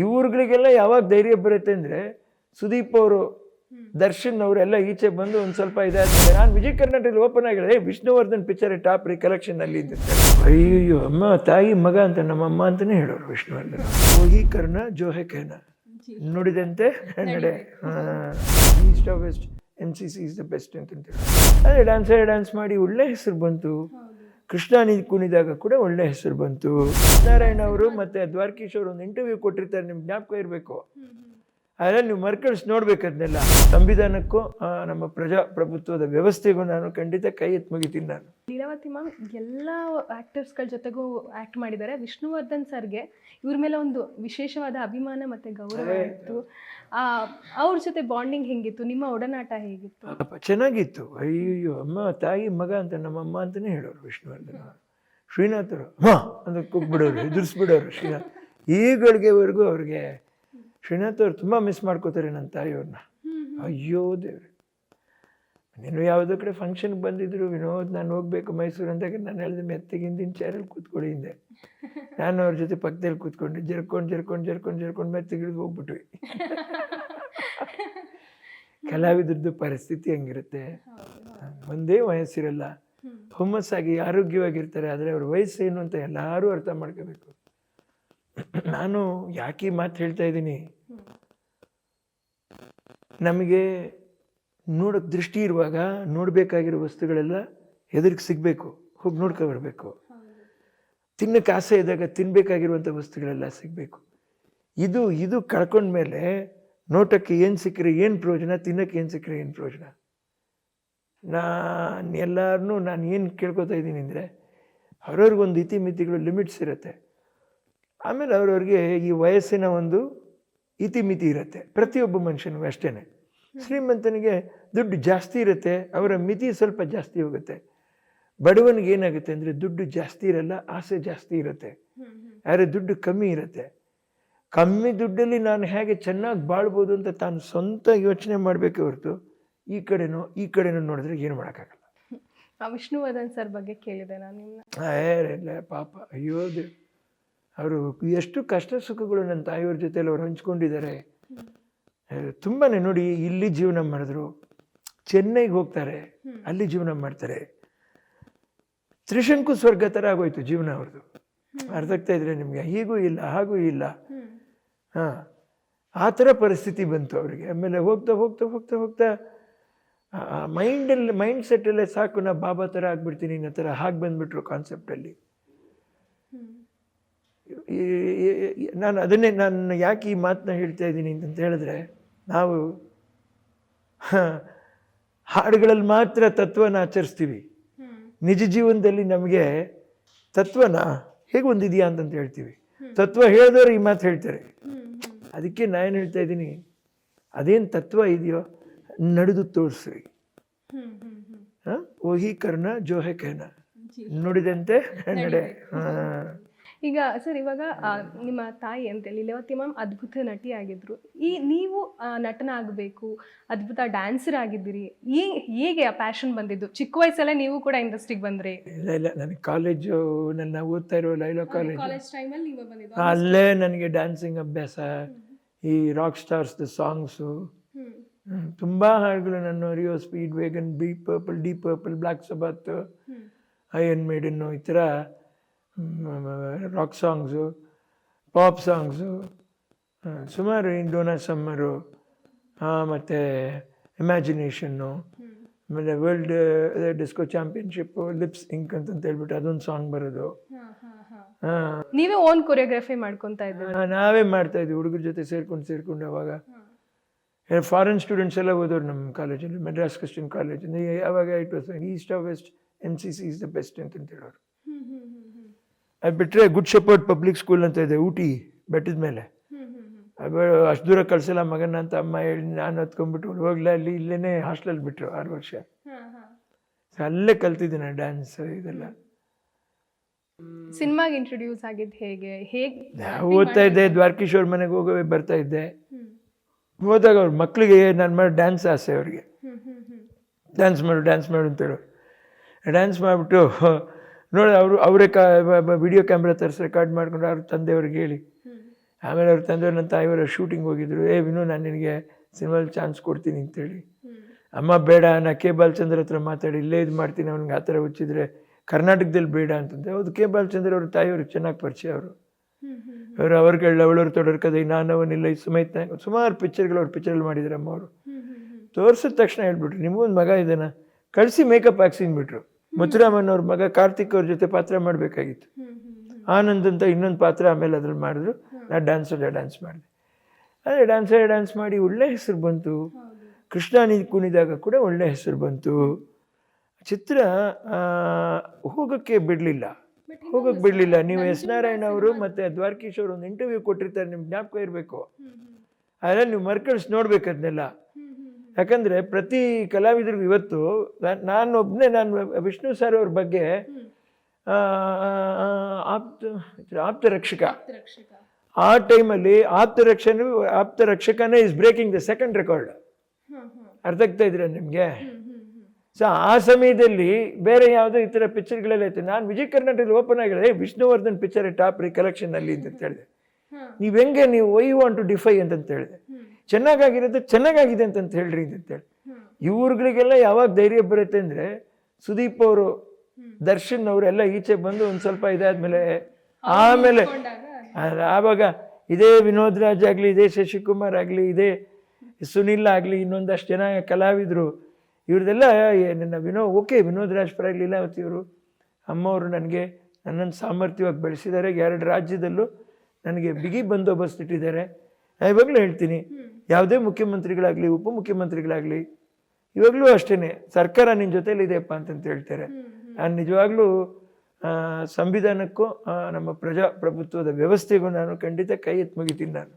ಇವ್ರುಗಳಿಗೆಲ್ಲ ಯಾವಾಗ ಧೈರ್ಯ ಬರುತ್ತೆ ಅಂದರೆ ಸುದೀಪ್ ಅವರು ದರ್ಶನ್ ಅವರೆಲ್ಲ ಈಚೆ ಬಂದು ಒಂದು ಸ್ವಲ್ಪ ಇದಾದ್ರೆ ನಾನು ವಿಜಯ ಕರ್ನಾಟಕದಲ್ಲಿ ಓಪನ್ ಆಗಿದೆ ವಿಷ್ಣುವರ್ಧನ್ ಪಿಕ್ಚರ್ ಟಾಪ್ ರೀ ಕಲೆಕ್ಷನ್ ಅಲ್ಲಿ ಅಂತ ಅಯ್ಯೋ ಅಮ್ಮ ತಾಯಿ ಮಗ ಅಂತ ನಮ್ಮಮ್ಮ ಅಂತಲೇ ಹೇಳೋರು ವಿಷ್ಣುವರ್ಧನ್ ಓಹಿ ಕರ್ಣ ಜೋಹೆ ಕೇನ ನುಡಿದಂತೆ ನಡೆ. East of west N C C is the best ಅಂತ ಅದೇ ಡ್ಯಾನ್ಸ್ ಡ್ಯಾನ್ಸ್ ಮಾಡಿ ಒಳ್ಳೆ ಹೆಸರು ಬಂತು. ಕೃಷ್ಣ ಕುಣಿದಾಗ ಕೂಡ ಒಳ್ಳೆ ಹೆಸರು ಬಂತು. ನಾರಾಯಣ ಅವರು ಮತ್ತೆ ದ್ವಾರಕೀಶ್ ಅವರು ಒಂದು ಇಂಟರ್ವ್ಯೂ ಕೊಟ್ಟಿರ್ತಾರೆ, ನಿಮ್ಗೆ ಜ್ಞಾಪಕ ಇರಬೇಕು. ಅದರಲ್ಲಿ ನೀವು ಮರ್ಕಳಿಸಿ ನೋಡ್ಬೇಕು ಅದನ್ನೆಲ್ಲ. ಸಂವಿಧಾನಕ್ಕೂ ನಮ್ಮ ಪ್ರಜಾಪ್ರಭುತ್ವದ ವ್ಯವಸ್ಥೆಗೂ ನಾನು ಖಂಡಿತ ಕೈ ಎತ್ತು ಮುಗಿತೀನಿ ನಾನು. ಲೀಲಾವತಿ ಮ್ಯಾಮ್ ಎಲ್ಲ ಆ್ಯಕ್ಟರ್ಸ್ಗಳ ಜೊತೆಗೂ ಆ್ಯಕ್ಟ್ ಮಾಡಿದ್ದಾರೆ. ವಿಷ್ಣುವರ್ಧನ್ ಸರ್ಗೆ ಇವ್ರ ಮೇಲೆ ಒಂದು ವಿಶೇಷವಾದ ಅಭಿಮಾನ ಮತ್ತು ಗೌರವ ಇತ್ತು. ಆ, ಅವ್ರ ಜೊತೆ ಬಾಂಡಿಂಗ್ ಹೆಂಗಿತ್ತು? ನಿಮ್ಮ ಒಡನಾಟ ಹೇಗಿತ್ತು? ಚೆನ್ನಾಗಿತ್ತು. ಅಯ್ಯೋ ಅಮ್ಮ ತಾಯಿ ಮಗ ಅಂತ ನಮ್ಮಮ್ಮ ಅಂತಲೇ ಹೇಳೋರು ವಿಷ್ಣುವರ್ಧನ್ ಶ್ರೀನಾಥರು ಅಮ್ಮ ಅಂತ ಕುಗ್ಬಿಡೋರು ಎದುರಿಸ್ಬಿಡೋರು ಶ್ರೀನಾಥ್. ಈಗಳಿಗೆವರೆಗೂ ಅವ್ರಿಗೆ ಶ್ರೀನಾಥ್ ಅವ್ರು ತುಂಬ ಮಿಸ್ ಮಾಡ್ಕೋತಾರೆ ನನ್ನ ತಾಯಿಯವ್ರನ್ನ. ಅಯ್ಯೋ ದೇವ್ರೆ. ನೀನು ಯಾವುದೋ ಕಡೆ ಫಂಕ್ಷನ್ಗೆ ಬಂದಿದ್ರು ವಿನೋದ್ ನಾನು ಹೋಗ್ಬೇಕು ಮೈಸೂರು ಅಂದಾಗ ನಾನು ಹೇಳಿದೆ ಮೆತ್ತಗಿಂದ ಚೇರಲ್ಲಿ ಕೂತ್ಕೊಳ್ಳಿ ಹಿಂದೆ. ನಾನು ಅವ್ರ ಜೊತೆ ಪಕ್ಕದಲ್ಲಿ ಕೂತ್ಕೊಂಡು ಜರ್ಕೊಂಡು ಜರ್ಕೊಂಡು ಜರ್ಕೊಂಡು ಜರ್ಕೊಂಡು ಮೆತ್ತಗಿಳಿದು ಹೋಗ್ಬಿಟ್ವಿ. ಕಲಾವಿದ್ರದ್ದು ಪರಿಸ್ಥಿತಿ ಹೆಂಗಿರುತ್ತೆ. ಒಂದೇ ವಯಸ್ಸಿರಲ್ಲ. ಹುಮ್ಮಸ್ಸಾಗಿ ಆರೋಗ್ಯವಾಗಿರ್ತಾರೆ ಆದರೆ ಅವ್ರ ಏನು ಅಂತ ಎಲ್ಲರೂ ಅರ್ಥ ಮಾಡ್ಕೋಬೇಕು. ನಾನು ಯಾಕೆ ಮಾತು ಹೇಳ್ತಾ ಇದ್ದೀನಿ? ನಮಗೆ ನೋಡೋಕ್ಕೆ ದೃಷ್ಟಿ ಇರುವಾಗ ನೋಡಬೇಕಾಗಿರೋ ವಸ್ತುಗಳೆಲ್ಲ ಎದುರಿಗೆ ಸಿಗಬೇಕು, ಹೋಗಿ ನೋಡ್ಕೊಬರ್ಬೇಕು ತಿನ್ನಕ್ಕೆ ಆಸೆ ಇದ್ದಾಗ ತಿನ್ನಬೇಕಾಗಿರುವಂಥ ವಸ್ತುಗಳೆಲ್ಲ ಸಿಗಬೇಕು. ಇದು ಇದು ಕಳ್ಕೊಂಡ್ಮೇಲೆ ನೋಟಕ್ಕೆ ಏನು ಸಿಕ್ಕರೆ ಏನು ಪ್ರಯೋಜನ, ತಿನ್ನಕ್ಕೆ ಏನು ಸಿಕ್ಕರೆ ಏನು ಪ್ರಯೋಜನ? ನಾನು ಎಲ್ಲರನ್ನೂ ನಾನು ಏನು ಕೇಳ್ಕೊತಾ ಇದ್ದೀನಿ ಅಂದರೆ ಅವ್ರವ್ರಿಗೊಂದು ಇತಿಮಿತಿಗಳು ಲಿಮಿಟ್ಸ್ ಇರುತ್ತೆ. ಆಮೇಲೆ ಅವ್ರವ್ರಿಗೆ ಈ ವಯಸ್ಸಿನ ಒಂದು ಇತಿಮಿತಿ ಇರುತ್ತೆ. ಪ್ರತಿಯೊಬ್ಬ ಮನುಷ್ಯನಿಗೂ ಅಷ್ಟೇ ಶ್ರೀಮಂತನಿಗೆ ದುಡ್ಡು ಜಾಸ್ತಿ ಇರುತ್ತೆ ಅವರ ಮಿತಿ ಸ್ವಲ್ಪ ಜಾಸ್ತಿ ಹೋಗುತ್ತೆ. ಬಡವನಿಗೆ ಏನಾಗುತ್ತೆ ಅಂದರೆ ದುಡ್ಡು ಜಾಸ್ತಿ ಇರಲ್ಲ ಆಸೆ ಜಾಸ್ತಿ ಇರುತ್ತೆ. ಆದರೆ ದುಡ್ಡು ಕಮ್ಮಿ ಇರುತ್ತೆ. ಕಮ್ಮಿ ದುಡ್ಡಲ್ಲಿ ನಾನು ಹೇಗೆ ಚೆನ್ನಾಗಿ ಬಾಳ್ಬೋದು ಅಂತ ತಾನು ಸ್ವಂತ ಯೋಚನೆ ಮಾಡಬೇಕೆ ಹೊರತು ಈ ಕಡೆನೋ ಈ ಕಡೆನೋ ನೋಡಿದ್ರೆ ಏನು ಮಾಡೋಕ್ಕಾಗಲ್ಲ. ಆ ವಿಷ್ಣುವರ್ಧನ್ ಸರ್ ಬಗ್ಗೆ ಕೇಳಿದೆ ನಾನು ನಿಮ್ಮನ್ನ ಪಾಪ. ಅಯ್ಯೋ ಅವರು ಎಷ್ಟು ಕಷ್ಟ ಸುಖಗಳು ನನ್ನ ತಾಯಿಯವ್ರ ಜೊತೆಯಲ್ಲಿ ಅವ್ರು ಹಂಚ್ಕೊಂಡಿದ್ದಾರೆ. ತುಂಬಾ ನೋಡಿ ಇಲ್ಲಿ ಜೀವನ ಮಾಡಿದ್ರು. ಚೆನ್ನೈಗೆ ಹೋಗ್ತಾರೆ. ಅಲ್ಲಿ ಜೀವನ ಮಾಡ್ತಾರೆ. ತ್ರಿಶಂಕು ಸ್ವರ್ಗ ಥರ ಆಗೋಯ್ತು ಜೀವನ ಅವ್ರದ್ದು ಅರ್ಥ ಆಗ್ತಾ ಇದ್ರೆ ನಿಮಗೆ ಹೀಗೂ ಇಲ್ಲ ಹಾಗೂ ಇಲ್ಲ. ಹಾಂ. ಆ ಥರ ಪರಿಸ್ಥಿತಿ ಬಂತು ಅವರಿಗೆ. ಆಮೇಲೆ ಹೋಗ್ತಾ ಹೋಗ್ತಾ ಹೋಗ್ತಾ ಹೋಗ್ತಾ ಮೈಂಡಲ್ಲಿ ಮೈಂಡ್ ಸೆಟ್ಟಲ್ಲೇ ಸಾಕು ನಾ ಬಾಬಾ ಥರ ಆಗ್ಬಿಡ್ತೀನಿ ಅನ್ನೋ ಥರ ಹಾಗೆ ಬಂದ್ಬಿಟ್ರು ಕಾನ್ಸೆಪ್ಟಲ್ಲಿ ನಾನು ಅದನ್ನೇ ನಾನು ಯಾಕೆ ಈ ಮಾತನ್ನ ಹೇಳ್ತಾ ಇದ್ದೀನಿ ಅಂತ ಹೇಳಿದ್ರೆ ನಾವು ಹ, ಹಾಡುಗಳಲ್ಲಿ ಮಾತ್ರ ತತ್ವನ ಆಚರಿಸ್ತೀವಿ. ನಿಜ ಜೀವನದಲ್ಲಿ ನಮಗೆ ತತ್ವನ ಹೇಗೆ ಒಂದಿದೆಯಾ ಅಂತಂತ ಹೇಳ್ತೀವಿ. ತತ್ವ ಹೇಳಿದವರು ಈ ಮಾತು ಹೇಳ್ತಾರೆ. ಅದಕ್ಕೆ ನಾನು ಹೇಳ್ತಾ ಇದ್ದೀನಿ ಅದೇನು ತತ್ವ ಇದೆಯೋ ನಡೆದು ತೋರಿಸ್ರಿ. ಹಾಂ? ಓಹಿ ಕರ್ಣ ಜೋಹೆ ಕರ್ಣ. ನುಡಿದಂತೆ ನಡೆ ಹಾಂ. ಈಗ ಸರ್ ಇವಾಗ ನಿಮ್ಮ ತಾಯಿ ಅಂತ ಲೇವತಿ ಮ್ಯಾಮ್ ಅದ್ಭುತ ನಟಿ ಆಗಿದ್ರು. ಈ ನೀವು ನಟನ ಆಗಬೇಕು ಅದ್ಭುತ ಡ್ಯಾನ್ಸರ್ ಆಗಿದ್ದೀರಿ. ಈ ಹೇಗೆ ಆ ಪ್ಯಾಷನ್ ಬಂದಿದ್ದು? ಚಿಕ್ಕ ವಯಸ್ಸಲ್ಲೇ ನೀವು ಕೂಡ ಇಂಡಸ್ಟ್ರಿಗೆ ಬಂದ್ರಿ. ಇಲ್ಲ ಇಲ್ಲ ನನಗೆ ಕಾಲೇಜು ನನ್ನ ಓದ್ತಾ ಇರೋ ಲೈಲೋ ಕಾಲೇಜ್ ಕಾಲೇಜ್ ಟೈಮಲ್ಲಿ ನೀವು ಬಂದಿದ್ದು. ಅಲ್ಲೇ ನನಗೆ ಡ್ಯಾನ್ಸಿಂಗ್ ಅಭ್ಯಾಸ. ಈ ರಾಕ್ ಸ್ಟಾರ್ಸ್ದು ಸಾಂಗ್ಸು ತುಂಬ ಹಾಡುಗಳು ನನ್ನ REO Speedwagon Deep Purple Deep Purple black Iron Maiden ಈ ಥರ ರಾಕ್ ಸಾಂಗ್ಸು ಪಾಪ್ ಸಾಂಗ್ಸು ಸುಮಾರು ಇಂಡೋನಾ ಸಮ್ಮರು ಮತ್ತು ಇಮ್ಯಾಜಿನೇಷನ್ನು ಆಮೇಲೆ world disco championship Lipps Inc ಅಂತ ಹೇಳ್ಬಿಟ್ಟು ಅದೊಂದು ಸಾಂಗ್ ಬರೋದು. ಹಾಂ ನೀವೇ ಓನ್ ಕೊರಿಯೋಗ್ರಫಿ ಮಾಡ್ಕೊತಾ ಇದ್ದೀವಿ ನಾವೇ ಮಾಡ್ತಾ ಇದ್ವಿ ಹುಡುಗರ ಜೊತೆ ಸೇರ್ಕೊಂಡು ಸೇರ್ಕೊಂಡು ಅವಾಗ. ಫಾರಿನ್ ಸ್ಟೂಡೆಂಟ್ಸ್ ಎಲ್ಲ ಓದೋರು ನಮ್ಮ ಕಾಲೇಜಲ್ಲಿ ಮೆಡ್ರಾಸ್ ಕ್ರಿಶ್ಚಿಯನ್ ಕಾಲೇಜ್ ಅವಾಗ it was east of west M C C is the best ಅಂತ ಹೇಳೋರು. ಅದು ಬಿಟ್ಟರೆ ಗುಡ್ ಶೆಪರ್ಡ್ ಪಬ್ಲಿಕ್ ಸ್ಕೂಲ್ ಅಂತ ಇದೆ ಊಟಿ ಬೆಟ್ಟದ ಮೇಲೆ. ಅದು ಅಷ್ಟು ದೂರ ಕಳಿಸಲ್ಲ ಮಗನ ಅಂತ ಅಮ್ಮ ಹೇಳಿ ನಾನು ಹತ್ಕೊಂಡ್ಬಿಟ್ಟು ಹೋಗ್ಲಾ ಅಲ್ಲಿ ಇಲ್ಲೇ ಹಾಸ್ಟೆಲ್ ಬಿಟ್ಟರು ಆರು ವರ್ಷ. ಅಲ್ಲೇ ಕಲ್ತಿದ್ದೀನಿ ಡ್ಯಾನ್ಸ್ ಇದೆಲ್ಲ. ಸಿನಿಮಾಗೆ ಇಂಟ್ರೊಡ್ಯೂಸ್ ಆಗಿದ್ದು ಹೇಗೆ? ಹೇಗೆ ಓದ್ತಾ ಇದ್ದೆ ದ್ವಾರಕೀಶೋರ್ ಮನೆಗೆ ಹೋಗೋ ಬರ್ತಾ ಇದ್ದೆ. ಹೋದಾಗ ಅವ್ರ ಮಕ್ಕಳಿಗೆ ನಾನು ಮಾಡಿ ಡ್ಯಾನ್ಸ್ ಆಸೆ ಅವ್ರಿಗೆ. ಡ್ಯಾನ್ಸ್ ಮಾಡು ಡ್ಯಾನ್ಸ್ ಮಾಡು ಅಂತೇಳು. ಡ್ಯಾನ್ಸ್ ಮಾಡಿಬಿಟ್ಟು ನೋಡಿ ಅವರು, ಅವರೇ ಕಾ ವಿಡಿಯೋ ಕ್ಯಾಮ್ರಾ ತರಿಸಿ ರೆಕಾರ್ಡ್ ಮಾಡ್ಕೊಂಡು ಅವ್ರ ತಂದೆಯವ್ರಿಗೆ ಹೇಳಿ. ಆಮೇಲೆ ಅವ್ರ ತಂದೆ ನನ್ನ ತಾಯಿಯವರ ಶೂಟಿಂಗ್ ಹೋಗಿದ್ರು. ಏ ವಿನು, ನಾನು ನಿನಗೆ ಸಿನಿಮಾದಲ್ಲಿ ಚಾನ್ಸ್ ಕೊಡ್ತೀನಿ ಅಂತೇಳಿ ಅಮ್ಮ, ಬೇಡ, ನಾ ಕೆ ಬಾಲಚಂದ್ರ ಹತ್ರ ಮಾತಾಡಿ, ಇಲ್ಲೇ ಇದು ಮಾಡ್ತೀನಿ, ಅವ್ನಿಗೆ ಆ ಥರ ಹುಚ್ಚಿದ್ರೆ ಕರ್ನಾಟಕದಲ್ಲಿ ಬೇಡ ಅಂತಂದೆ. ಹೌದು ಕೆ ಬಾಲಚಂದ್ರ ಅವ್ರ ತಾಯಿಯವ್ರಿಗೆ ಚೆನ್ನಾಗಿ ಪರಿಚಯ ಅವರು. ಅವರು ಅವ್ರಿಗೆ ಅವಳವ್ರು ತೊಡರ್ ಕதை ನಾನು ಅವನಿಲ್ಲ, ಈ ಸಮೇತ ಸುಮಾರು ಪಿಕ್ಚರ್ಗಳು ಅವ್ರ ಪಿಕ್ಚರಲ್ಲಿ ಮಾಡಿದ್ರು ಅಮ್ಮ ಅವರು. ತೋರಿಸಿದ ತಕ್ಷಣ ಹೇಳ್ಬಿಟ್ರು, ನಿಮಗೊಂದು ಮಗ ಇದನ್ನು ಕಳಿಸಿ ಮೇಕಪ್ ಹಾಕ್ಸಿನ್ಬಿಟ್ರು ಮುತ್ತುರಾಮನ್ ಅವ್ರ ಮಗ ಕಾರ್ತಿಕ್ ಅವ್ರ ಜೊತೆ ಪಾತ್ರ ಮಾಡಬೇಕಾಗಿತ್ತು. ಆನಂದ್ ಅಂತ ಇನ್ನೊಂದು ಪಾತ್ರ ಆಮೇಲೆ ಅದ್ರಲ್ಲಿ ಮಾಡಿದ್ರು. ನಾ ಡ್ಯಾನ್ಸ್ ಡ್ಯಾನ್ಸ್ ಮಾಡಿದೆ. ಅದೇ ಡ್ಯಾನ್ಸ್ ಡ್ಯಾನ್ಸ್ ಮಾಡಿ ಒಳ್ಳೆ ಹೆಸರು ಬಂತು. ಕೃಷ್ಣ ನೀ ಕುಣಿದಾಗ ಕೂಡ ಒಳ್ಳೆ ಹೆಸರು ಬಂತು. ಚಿತ್ರ ಹೋಗೋಕ್ಕೆ ಬಿಡಲಿಲ್ಲ. ಹೋಗೋಕ್ಕೆ ಬಿಡಲಿಲ್ಲ. ನೀವು ಎಸ್ ನಾರಾಯಣ ಅವರು ಮತ್ತು ದ್ವಾರಕೀಶ್ ಅವರು ಒಂದು ಇಂಟರ್ವ್ಯೂ ಕೊಟ್ಟಿರ್ತಾರೆ. ನಿಮ್ಗೆ ಜ್ಞಾಪಕ ಇರಬೇಕು. ಅದರಲ್ಲಿ ನೀವು ಮರ್ಕಳಿಸಿ ನೋಡ್ಬೇಕು ಅದನ್ನೆಲ್ಲ ಯಾಕಂದರೆ ಪ್ರತಿ ಕಲಾವಿದರಿಗೂ ಇವತ್ತು ನಾನ್- ಒಬ್ಬನೇ ನಾನು ವಿಷ್ಣು ಸರ್ ಅವ್ರ ಬಗ್ಗೆ ಆಪ್ತ ಆಪ್ತ ರಕ್ಷಕ ಆ ಟೈಮಲ್ಲಿ ಆಪ್ತ ರಕ್ಷಣೆ ಆಪ್ತ ರಕ್ಷಕನೇ is breaking the second record ಅರ್ಥ ಆಗ್ತಾ ಇದ್ರೆ ನಿಮಗೆ? ಸೊ ಆ ಸಮಯದಲ್ಲಿ ಬೇರೆ ಯಾವುದೋ ಈ ಥರ ಪಿಕ್ಚರ್ಗಳೆಲ್ಲ ಐತೆ ನಾನು ವಿಜಯ ಕರ್ನಾಟಕದಲ್ಲಿ ಓಪನ್ ಆಗಿದೆ ವಿಷ್ಣುವರ್ಧನ್ ಪಿಕ್ಚರ್ ಟಾಪ್ ರೀ ಕಲೆಕ್ಷನ್ ಅಲ್ಲಿ ಅಂತ ಹೇಳಿದೆ. ನೀವು ಹೆಂಗೆ ನೀವು ವೈ ವಾಂಟ್ ಟು ಡಿಫೈ ಅಂತಂತ ಹೇಳಿದೆ. ಚೆನ್ನಾಗಾಗಿರುತ್ತೆ ಚೆನ್ನಾಗಾಗಿದೆ ಅಂತಂತ ಹೇಳ್ರಿ ಅಂತೇಳಿ ಇವ್ರುಗಳಿಗೆಲ್ಲ ಯಾವಾಗ ಧೈರ್ಯ ಬರುತ್ತೆ ಅಂದರೆ ಸುದೀಪ್ ಅವರು ದರ್ಶನ್ ಅವರೆಲ್ಲ ಈಚೆ ಬಂದು ಒಂದು ಸ್ವಲ್ಪ ಇದಾದ್ಮೇಲೆ ಆಮೇಲೆ ಆವಾಗ ಇದೇ ವಿನೋದ್ ರಾಜ್ ಆಗಲಿ ಇದೇ ಶಶಿಕುಮಾರ್ ಆಗಲಿ ಇದೇ ಸುನಿಲ್ ಆಗಲಿ ಇನ್ನೊಂದಷ್ಟು ಜನ ಕಲಾವಿದರು. ಇವ್ರದೆಲ್ಲ ಏ- ನನ್ನ ವಿನೋ ಓಕೆ ವಿನೋದ್ ರಾಜ್ ಪರ ಲೀಲಾವತಿ ಇವರು ಅಮ್ಮವರು ನನಗೆ ನನ್ನನ್ನು ಸಾಮರ್ಥ್ಯವಾಗಿ ಬೆಳೆಸಿದ್ದಾರೆ ಎರಡು ರಾಜ್ಯದಲ್ಲೂ ನನಗೆ ಬಿಗಿ ಬಂದೋಬಸ್ತ್ ಇಟ್ಟಿದ್ದಾರೆ. ನಾನು ಇವಾಗಲೂ ಹೇಳ್ತೀನಿ. ಯಾವುದೇ ಮುಖ್ಯಮಂತ್ರಿಗಳಾಗಲಿ ಉಪಮುಖ್ಯಮಂತ್ರಿಗಳಾಗಲಿ ಇವಾಗಲೂ ಅಷ್ಟೇ ಸರ್ಕಾರ ನಿನ್ನ ಜೊತೆಲಿ ಇದೆಯಪ್ಪ ಅಂತಂತ ಹೇಳ್ತಾರೆ. ನಾನು ನಿಜವಾಗ್ಲೂ ಸಂವಿಧಾನಕ್ಕೂ ನಮ್ಮ ಪ್ರಜಾಪ್ರಭುತ್ವದ ವ್ಯವಸ್ಥೆಗೂ ನಾನು ಖಂಡಿತ ಕೈ ಎತ್ತಿ ಮುಗಿತೀನಿ ನಾನು.